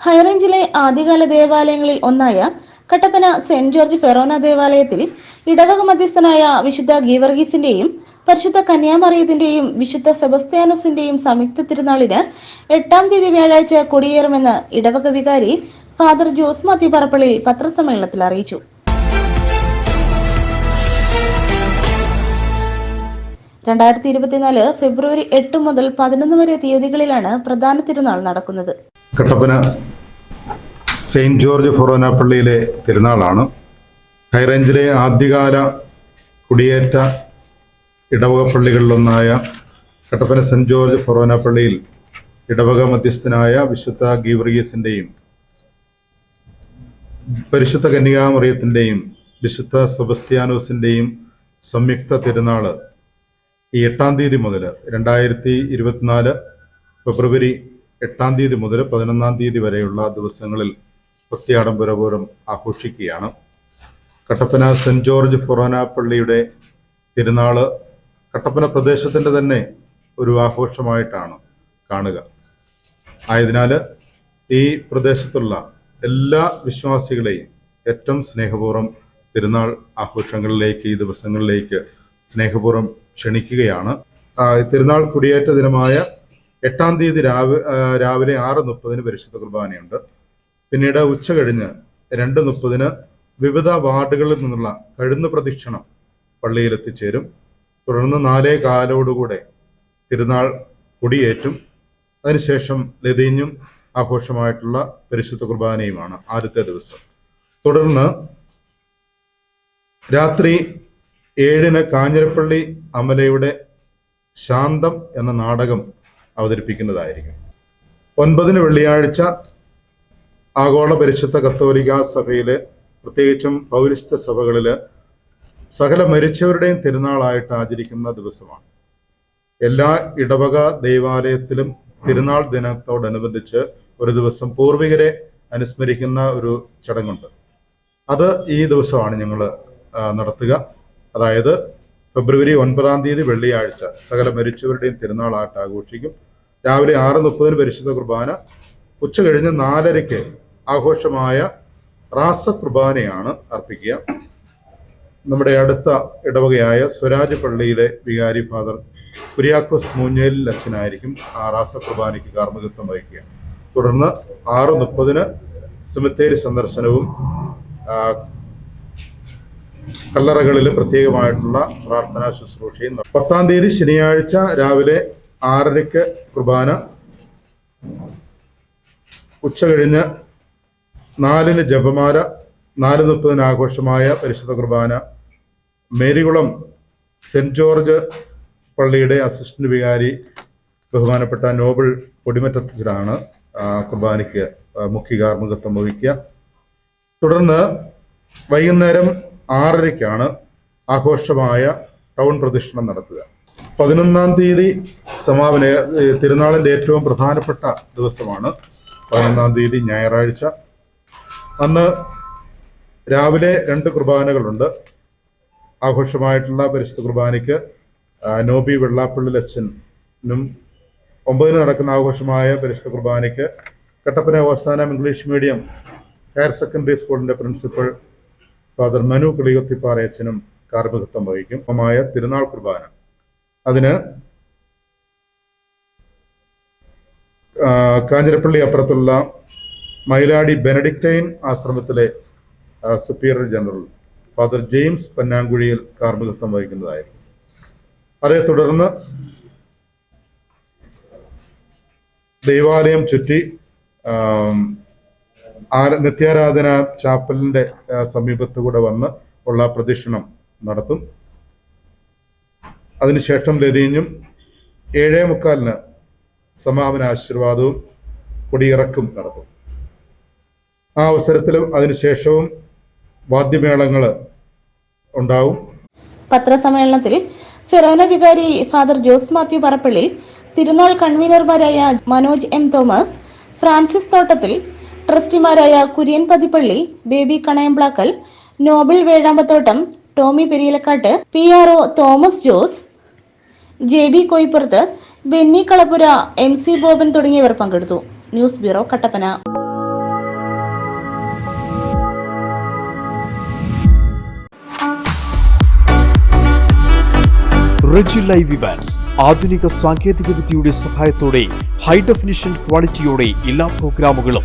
ഹൈറേഞ്ചിലെ ആദ്യകാല ദേവാലയങ്ങളിൽ ഒന്നായ കട്ടപ്പന സെന്റ് ജോർജ് ഫെറോന ദേവാലയത്തിൽ ഇടവക മധ്യസ്ഥനായ വിശുദ്ധ ഗീവർഗീസിന്റെയും പരിശുദ്ധ കന്യാമറിയത്തിന്റെയും വിശുദ്ധ സെബസ്ത്യാനോസിന്റെയും സംയുക്ത തിരുനാളിന് എട്ടാം തീയതി വ്യാഴാഴ്ച കൊടിയേറുമെന്ന് ഇടവക വികാരി ഫാദർ ജോസ് മാത്യു പറപ്പള്ളി പത്രസമ്മേളനത്തിൽ അറിയിച്ചു. രണ്ടായിരത്തി ഇരുപത്തിനാല് ഫെബ്രുവരി എട്ട് മുതൽ പതിനൊന്ന് വരെ തീയതികളിലാണ് പ്രധാന തിരുനാൾ നടക്കുന്നത്. കട്ടപ്പന സെയിന്റ് ജോർജ് ഫൊറോന പള്ളിയിലെ തിരുനാളാണ്. ഹൈറേഞ്ചിലെ ആദ്യകാല കുടിയേറ്റ ഇടവക പള്ളികളിലൊന്നായ കട്ടപ്പന സെന്റ് ജോർജ് ഫൊറോന പള്ളിയിൽ ഇടവക മധ്യസ്ഥനായ വിശുദ്ധ ഗീവർഗീസിന്റെയും പരിശുദ്ധ കന്യകാമറിയത്തിന്റെയും വിശുദ്ധ സെബസ്ത്യാനോസിന്റെയും സംയുക്ത തിരുനാൾ ഈ എട്ടാം തീയതി മുതൽ രണ്ടായിരത്തി ഇരുപത്തിനാല് ഫെബ്രുവരി എട്ടാം തീയതി മുതൽ പതിനൊന്നാം തീയതി വരെയുള്ള ദിവസങ്ങളിൽ പ്രത്യാഡംബരപൂരം ആഘോഷിക്കുകയാണ്. കട്ടപ്പന സെന്റ് ജോർജ് ഫൊറോന പള്ളിയുടെ തിരുനാൾ കട്ടപ്പന പ്രദേശത്തിന്റെ തന്നെ ഒരു ആഘോഷമായിട്ടാണ് കാണുക. ആയതിനാൽ ഈ പ്രദേശത്തുള്ള എല്ലാ വിശ്വാസികളെയും ഏറ്റവും സ്നേഹപൂർവം തിരുനാൾ ആഘോഷങ്ങളിലേക്ക് ഈ ദിവസങ്ങളിലേക്ക് സ്നേഹപൂർവം ക്ഷണിക്കുകയാണ്. തിരുനാൾ കുടിയേറ്റ ദിനമായ എട്ടാം തീയതി രാവിലെ ആറ് മുപ്പതിന് പരിശുദ്ധ കുർബാനയുണ്ട്. പിന്നീട് ഉച്ച കഴിഞ്ഞ് രണ്ട് മുപ്പതിന് വിവിധ വാർഡുകളിൽ നിന്നുള്ള കഴുന്ന് പ്രദക്ഷിണം പള്ളിയിൽ എത്തിച്ചേരും തുടർന്ന് നാലേ കാലോടുകൂടെ തിരുനാൾ കൊടിയേറ്റും അതിനുശേഷം ലതീഞ്ഞും ആഘോഷമായിട്ടുള്ള പരിശുദ്ധ കുർബാനയുമാണ് ആദ്യത്തെ ദിവസം. തുടർന്ന് രാത്രി ഏഴിന് കാഞ്ഞിരപ്പള്ളി അമലയുടെ ശാന്തം എന്ന നാടകം അവതരിപ്പിക്കുന്നതായിരിക്കും. ഒൻപതിന് വെള്ളിയാഴ്ച ആഗോള പരിശുദ്ധ കത്തോലിക്ക സഭയിൽ പ്രത്യേകിച്ചും പൗരസ്ത്യ സഭകളിൽ സകല മരിച്ചവരുടെയും തിരുനാളായിട്ട് ആചരിക്കുന്ന ദിവസമാണ്. എല്ലാ ഇടവക ദൈവാലയത്തിലും തിരുനാൾ ദിനത്തോടനുബന്ധിച്ച് ഒരു ദിവസം പൂർവികരെ അനുസ്മരിക്കുന്ന ഒരു ചടങ്ങുണ്ട്. അത് ഈ ദിവസമാണ് ഞങ്ങൾ നടത്തുക. അതായത് ഫെബ്രുവരി ഒൻപതാം തീയതി വെള്ളിയാഴ്ച സകല മരിച്ചവരുടെയും തിരുനാളായിട്ട് ആഘോഷിക്കും. രാവിലെ ആറ് മുപ്പതിന് പരിശുദ്ധ കുർബാന ഉച്ച കഴിഞ്ഞ് നാലരയ്ക്ക് ആഘോഷമായ റാസ കുർബാനയാണ് അർപ്പിക്കുക. നമ്മുടെ അടുത്ത ഇടവകയായ സ്വരാജ് പള്ളിയിലെ വികാരി ഫാദർ കുര്യാക്കോസ് മൂഞ്ഞേലിൽ അച്ഛനായിരിക്കും ആ റാസ കുർബാനയ്ക്ക് കാർമ്മികത്വം വഹിക്കുക. തുടർന്ന് ആറ് മുപ്പതിന് സെമിത്തേരി സന്ദർശനവും കല്ലറകളിൽ പ്രത്യേകമായിട്ടുള്ള പ്രാർത്ഥനാ ശുശ്രൂഷയും. പത്താം തീയതി ശനിയാഴ്ച രാവിലെ ആറരയ്ക്ക് കുർബാന. ഉച്ച കഴിഞ്ഞ് നാലിന് ജപമാല നാല് മുപ്പതിന് ആഘോഷമായ പരിശുദ്ധ കുർബാന. മേരികുളം സെന്റ് ജോർജ് പള്ളിയുടെ അസിസ്റ്റന്റ് വികാരി ബഹുമാനപ്പെട്ട നോബിൾ കൊടിമറ്റത്തിലാണ് കുർബാനയ്ക്ക് മുഖ്യ കാർമ്മികത്വം വഹിക്കുക. തുടർന്ന് വൈകുന്നേരം ആറരയ്ക്കാണ് ആഘോഷമായ ടൗൺ പ്രദക്ഷിണം നടത്തുക. പതിനൊന്നാം തീയതി സമാപന തിരുനാളിന്റെ ഏറ്റവും പ്രധാനപ്പെട്ട ദിവസമാണ് പതിനൊന്നാം തീയതി ഞായറാഴ്ച. അന്ന് രാവിലെ രണ്ട് കുർബാനകളുണ്ട്. ആഘോഷമായിട്ടുള്ള പരിശുദ്ധ കുർബാനയ്ക്ക് നോബി വെള്ളാപ്പള്ളി അച്ഛനും ഒമ്പതിന് നടക്കുന്ന ആഘോഷമായ പരിശുദ്ധ കുർബാനയ്ക്ക് കട്ടപ്പന അവസാനം ഇംഗ്ലീഷ് മീഡിയം ഹയർ സെക്കൻഡറി സ്കൂളിന്റെ പ്രിൻസിപ്പൽ ഫാദർ മനു കിളികൊത്തിപ്പാറ അച്ഛനും കാർമ്മികത്വം വഹിക്കും. മായ തിരുനാൾ കുർബാന. അതിന് കാഞ്ഞിരപ്പള്ളി അപ്പുറത്തുള്ള മൈലാടി ബെനഡിക്റ്റൈൻ ആശ്രമത്തിലെ superior general father James Pannankuzhiyil കാർമ്മികത്വം വഹിക്കുന്നതായിരുന്നു. അതേ തുടർന്ന് ദൈവാലയം ചുറ്റി ആര- നിത്യാരാധന ചാപ്പലിന്റെ സമീപത്ത് കൂടെ വന്ന് ഉള്ള പ്രദക്ഷിണം നടത്തും. അതിനുശേഷം ലതീഞ്ഞും ഏഴേ മുക്കാലിന് സമാപന ആശീർവാദവും കൊടിയിറക്കും നടത്തും. ആ അവസരത്തിലും അതിനുശേഷവും വാദ്യമേളങ്ങൾ ഉണ്ടാവും. പത്രസമ്മേളനത്തിൽ ഫെറോന വികാരി ഫാദർ ജോസ് മാത്യു പറപ്പള്ളി തിരുനാൾ കൺവീനർമാരായ Manoj M Thomas Francis Thottathil ട്രസ്റ്റിമാരായ Kurian Pathippally Baby Kanayamplackal Noble Vezhambathottam Tommy Periyalakkattu P R O Thomas Jose J B Koippurathu Benny Kalappura M C Boban തുടങ്ങിയവർ പങ്കെടുത്തു. News bureau Kattappana. Reji live Evans ആധുനിക സാങ്കേതികവിദ്യയുടെ സഹായത്തോടെ high definition ക്വാളിറ്റിയോടെ എല്ലാ പ്രോഗ്രാമുകളും